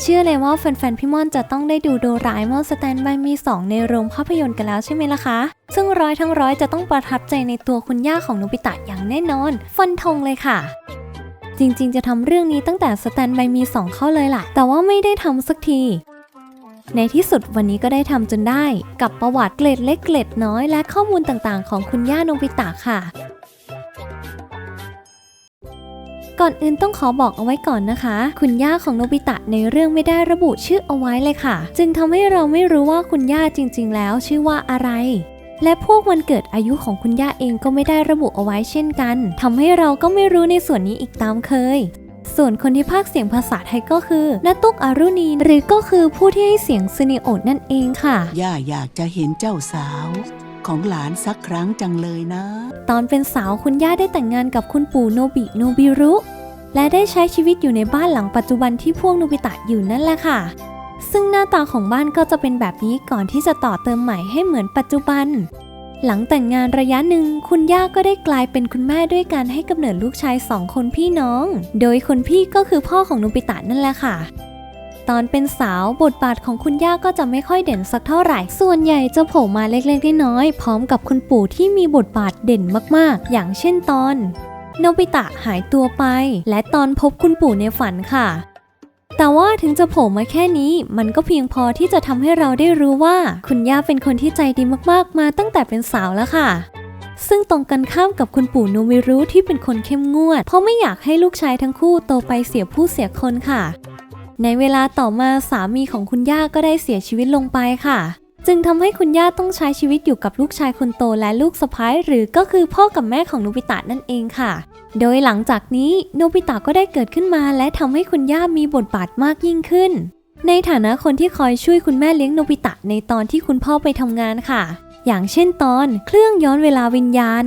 เชื่อเลยว่าแฟนๆพี่ม่อนจะต้องได้ดูโดราเอมอนสแตนบายมี 2 ในโรงภาพยนตร์กันแล้วใช่ไหมล่ะคะ ซึ่งร้อยทั้งร้อยจะต้องประทับใจในตัวคุณย่าของโนบิตะอย่างแน่นอน ฟันธงเลยค่ะจริงๆ จะทำเรื่องนี้ตั้งแต่สแตนบายมี 2 เข้าเลยล่ะ แต่ว่าไม่ได้ทำสักที ในที่สุดวันนี้ก็ได้ทำจนได้ กับประวัติเกล็ดเล็กเกล็ดน้อยและข้อมูลต่างๆ ของคุณย่าโนบิตะค่ะ ก่อนอื่นต้องขอบอกเอาไว้ก่อนนะคะ คุณย่าของโนบิตะในเรื่องไม่ได้ระบุชื่อเอาไว้เลยค่ะ จึงทำให้เราไม่รู้ว่าคุณย่าจริง ๆ แล้วชื่อว่าอะไรและพวกวันเกิดอายุของคุณย่าเองก็ไม่ได้ระบุเอาไว้เช่นกันทำให้เราก็ไม่รู้ในส่วนนี้อีกตามเคย ส่วนคนที่พากเสียงภาษาไทยก็คือนาตุกอารุณีหรือก็คือผู้ที่ให้เสียงซูนิโอะนั่นเองค่ะ ย่าอยากจะเห็นเจ้าสาว ของหลานสักครั้งจังเลยนะ ตอนเป็นสาวคุณย่าได้แต่งงานกับคุณปู่โนบิโนบิรุ และได้ใช้ชีวิตอยู่ในบ้านหลังปัจจุบันที่พวกโนบิตะอยู่นั่นแหละค่ะ ซึ่งหน้าตาของบ้านก็จะเป็นแบบนี้ก่อนที่จะต่อเติมใหม่ให้เหมือนปัจจุบัน หลังแต่งงานระยะหนึ่งคุณย่าก็ได้กลายเป็นคุณแม่ด้วยการให้กำเนิดลูกชายสองคนพี่น้อง โดยคนพี่ก็คือพ่อของโนบิตะนั่นแหละค่ะ ตอนเป็นสาวบทบาทของคุณย่าก็จะไม่ค่อยเด่นสักเท่าไหร่ ส่วนใหญ่จะโผล่มาเล็กๆน้อยๆพร้อมกับคุณปู่ที่มีบทบาทเด่นมากๆ อย่างเช่นตอนโนบิตะหายตัวไป และตอนพบคุณปู่ในฝันค่ะแต่ว่าถึงจะโผล่มาแค่นี้ มันก็เพียงพอที่จะทำให้เราได้รู้ว่า คุณย่าเป็นคนที่ใจดีมากๆ มาตั้งแต่เป็นสาวแล้วค่ะ ซึ่งตรงกันข้ามกับคุณปู่โนมิรุที่เป็นคนเข้มงวด เพราะไม่อยากให้ลูกชายทั้งคู่โตไปเสียผู้เสียคนค่ะ ในเวลาต่อมาสามีของคุณย่าก็ได้เสียชีวิตลงไปค่ะ จึงทำให้คุณย่าต้องใช้ชีวิตอยู่กับลูกชายคนโตและลูกสะพ้ายหรือก็คือพ่อกับแม่ของโนบิตะนั่นเองค่ะ โดยหลังจากนี้โนบิตะก็ได้เกิดขึ้นมา และทำให้คุณย่ามีบทบาทมากยิ่งขึ้น ในฐานะคนที่คอยช่วยคุณแม่เลี้ยงโนบิตะในตอนที่คุณพ่อไปทำงานค่ะ อย่างเช่นตอนเครื่องย้อนเวลาวิญญาณ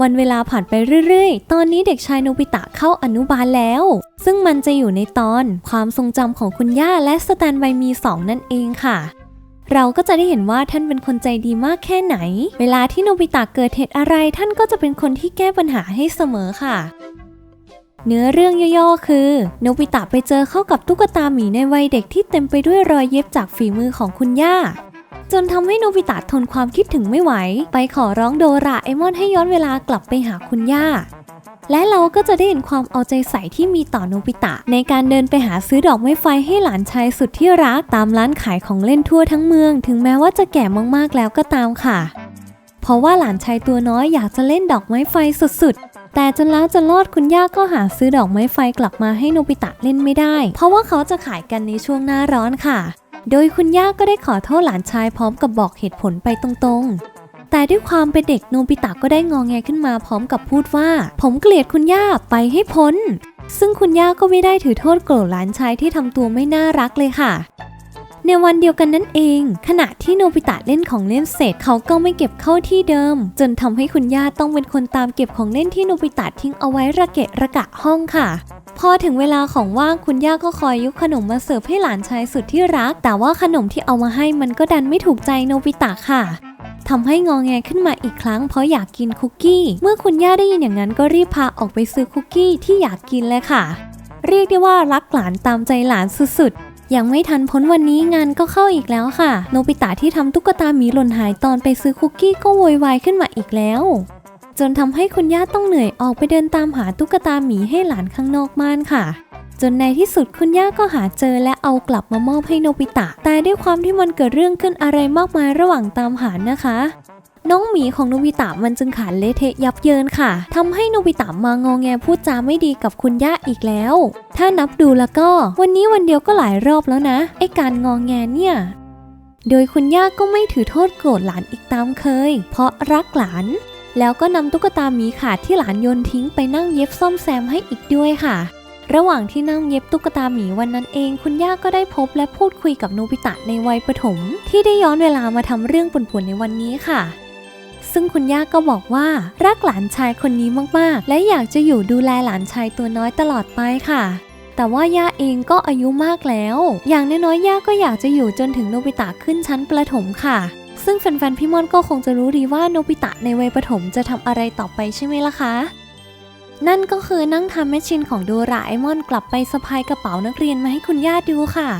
วันเวลาผ่านไปเรื่อย ๆ ตอนนี้เด็กชายโนบิตะเข้าอนุบาลแล้ว ซึ่งมันจะอยู่ในตอนความทรงจำของคุณย่าและสแตนบายมีสองนั่นเองค่ะ เราก็จะได้เห็นว่าท่านเป็นคนใจดีมากแค่ไหน เวลาที่โนบิตะเกิดเหตุอะไร ท่านก็จะเป็นคนที่แก้ปัญหาให้เสมอค่ะ เนื้อเรื่องย่อๆคือโนบิตะไปเจอเข้ากับตุ๊กตาหมีในวัยเด็กที่เต็มไปด้วยรอยเย็บจากฝีมือของคุณย่าจนทำให้โนบิตะทนความคิดถึงไม่ไหว ไปขอร้องโดราเอมอนให้ย้อนเวลากลับไปหาคุณย่า และเราก็จะได้เห็นความเอาใจใส่ที่มีต่อโนบิตะ ในการเดินไปหาซื้อดอกไม้ไฟให้หลานชายสุดที่รักตามร้านขายของเล่นทั่วทั้งเมือง ถึงแม้ว่าจะแก่มากๆแล้วก็ตามค่ะ เพราะว่าหลานชายตัวน้อยอยากจะเล่นดอกไม้ไฟสุดๆ แต่จนแล้วจนรอดคุณย่าก็หาซื้อดอกไม้ไฟกลับมาให้โนบิตะเล่นไม่ได้ เพราะว่าเขาจะขายกันในช่วงหน้าร้อนค่ะ โดยคุณย่าก็ได้ขอโทษหลานชายพร้อมกับบอกเหตุผลไปตรงๆ แต่ด้วยความเป็นเด็กโนบิตะก็ได้งองแงขึ้นมาพร้อมกับพูดว่า ผมเกลียดคุณย่าไปให้พ้น ซึ่งคุณย่าก็ไม่ได้ถือโทษโกรธหลานชายที่ทำตัวไม่น่ารักเลยค่ะในวันเดียวกันนั่นเอง ขณะที่โนบิตะเล่นของเล่นเสร็จเขาก็ไม่เก็บเข้าที่เดิม จนทำให้คุณย่าต้องเป็นคนตามเก็บของเล่นที่โนบิตะทิ้งเอาไว้ระเกะระกะห้องค่ะ พอถึงเวลาของว่างคุณย่าก็คอยยกขนมมาเสิร์ฟให้หลานชายสุดที่รัก แต่ว่าขนมที่เอามาให้มันก็ดันไม่ถูกใจโนบิตะค่ะ ทำให้งองแงขึ้นมาอีกครั้งเพราะอยากกินคุกกี้ เมื่อคุณย่าได้ยินอย่างนั้นก็รีบพาออกไปซื้อคุกกี้ที่อยากกินเลยค่ะ เรียกได้ว่ารักหลานตามใจหลานสุดๆ ยังไม่ทันพ้นวันนี้งานก็เข้าอีกแล้วค่ะ โนบิตะที่ทำตุ๊กตาหมีหล่นหายตอนไปซื้อคุกกี้ก็โวยวายขึ้นมาอีกแล้ว จนทำให้คุณย่าต้องเหนื่อยออกไปเดินตามหาตุ๊กตาหมีให้หลานข้างนอกบ้านค่ะ จนในที่สุดคุณย่าก็หาเจอและเอากลับมามอบให้โนบิตะ แต่ด้วยความที่มันเกิดเรื่องขึ้นอะไรมากมายระหว่างตามหานะคะ น้องหมีของโนบิตะมันจึงขาดเละเทะยับเยินค่ะทำให้โนบิตะมางองแงพูดจาไม่ดีกับคุณย่าอีกแล้ว ถ้านับดูแล้วก็ วันนี้วันเดียวก็หลายรอบแล้วนะไอการงองแงเนี่ยโดยคุณย่าก็ไม่ถือโทษโกรธหลานอีกตามเคย เพราะรักหลาน แล้วก็นำตุ๊กตาหมีขาดที่หลานโยนทิ้งไปนั่งเย็บซ่อมแซมให้อีกด้วยค่ะ ระหว่างที่นั่งเย็บตุ๊กตาหมีวันนั้นเอง คุณย่าก็ได้พบและพูดคุยกับโนบิตะในวัยประถม ที่ได้ย้อนเวลามาทำเรื่องป่นๆในวันนี้ค่ะซึ่งคุณย่าก็บอกว่า รักหลานชายคนนี้มากๆ และอยากจะอยู่ดูแลหลานชายตัวน้อยตลอดไปค่ะ แต่ว่าย่าเองก็อายุมากแล้ว อย่างน้อยๆย่าก็อยากจะอยู่จนถึงโนบิตะขึ้นชั้นประถมค่ะ ซึ่งแฟนๆพี่มอนก็คงจะรู้ดีว่าโนบิตะในวัยประถมจะทำอะไรต่อไปใช่ไหมล่ะคะ นั่นก็คือนั่งทำแมชชีนของโดราเอมอนกลับไปสะพายกระเป๋านักเรียนมาให้คุณย่าดูค่ะ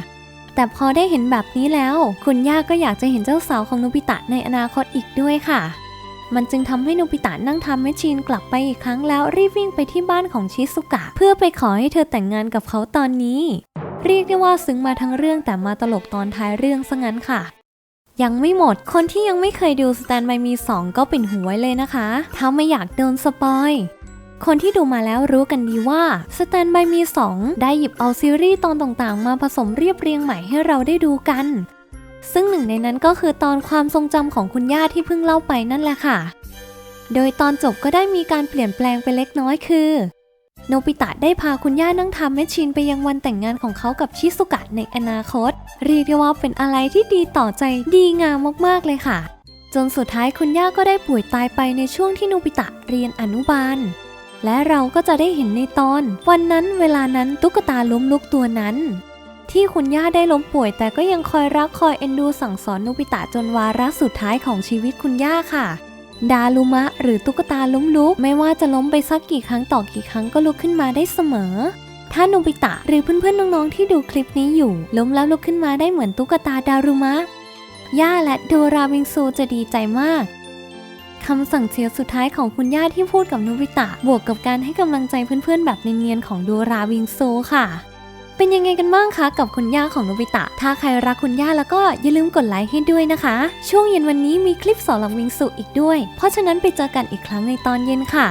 แต่พอได้เห็นแบบนี้แล้ว คุณย่าก็อยากจะเห็นเจ้าสาวของโนบิตะในอนาคตอีกด้วยค่ะ มันจึงทำให้โนบิตะนั่งทำแมชชีนกลับไปอีกครั้งแล้วรีบวิ่งไปที่บ้านของชิซุกะ เพื่อไปขอให้เธอแต่งงานกับเขาตอนนี้ เรียกได้ว่าซึ้งมาทั้งเรื่องแต่มาตลกตอนท้ายเรื่องซะงั้นค่ะยังไม่หมด คนที่ยังไม่เคยดูสแตนบายมี2ก็ปิ่นหูไว้เลยนะคะ ถ้าไม่อยากโดนสปอย คนที่ดูมาแล้วรู้กันดีว่าสแตนบายมี 2 ได้หยิบเอาซีรีส์ตอนต่างๆ มาผสมเรียบเรียงใหม่ให้เราได้ดูกัน ซึ่งหนึ่งในนั้นก็คือตอนความทรงจำของคุณย่าที่เพิ่งเล่าไปนั่นแหละค่ะ โดยตอนจบก็ได้มีการเปลี่ยนแปลงไปเล็กน้อยคือ โนบิตะได้พาคุณย่านั่งทำแมชชีนไปยังวันแต่งงานของเขากับชิซุกะในอนาคต เรียกได้ว่าเป็นอะไรที่ดีต่อใจดีงามมากๆเลยค่ะ จนสุดท้ายคุณย่าก็ได้ป่วยตายไปในช่วงที่โนบิตะเรียนอนุบาล และเราก็จะได้เห็นในตอน วันนั้นเวลานั้นตุ๊กตาล้มลุกตัวนั้น ที่คุณย่าได้ล้มป่วย แต่ก็ยังคอยรักคอยเอ็นดูสั่งสอนโนบิตะจนวาระสุดท้ายของชีวิตคุณย่าค่ะ ดารุมะ หรือตุ๊กตาล้มลุก ไม่ว่าจะล้มไปสักกี่ครั้งต่อกี่ครั้งก็ลุกขึ้นมาได้เสมอ ถ้าโนบิตะหรือเพื่อนๆน้องๆที่ดูคลิปนี้อยู่ ล้มแล้วลุกขึ้นมาได้เหมือนตุ๊กตาดารุมะย่าและโดราวิงซูจะดีใจมาก คำสั่งเสียสุดท้ายของคุณย่าที่พูดกับโนบิตะ บวกกับการให้กำลังใจเพื่อนๆ แบบเนียนๆ ของโดราวิงโซค่ะ เป็นยังไงกันบ้างคะกับคุณย่าของโนบิตะ ถ้าใครรักคุณย่าแล้วก็อย่าลืมกดไลค์ให้ด้วยนะคะ ช่วงเย็นวันนี้มีคลิปสอนหลังวิงสุอีกด้วย เพราะฉะนั้นไปเจอกันอีกครั้งในตอนเย็นค่ะ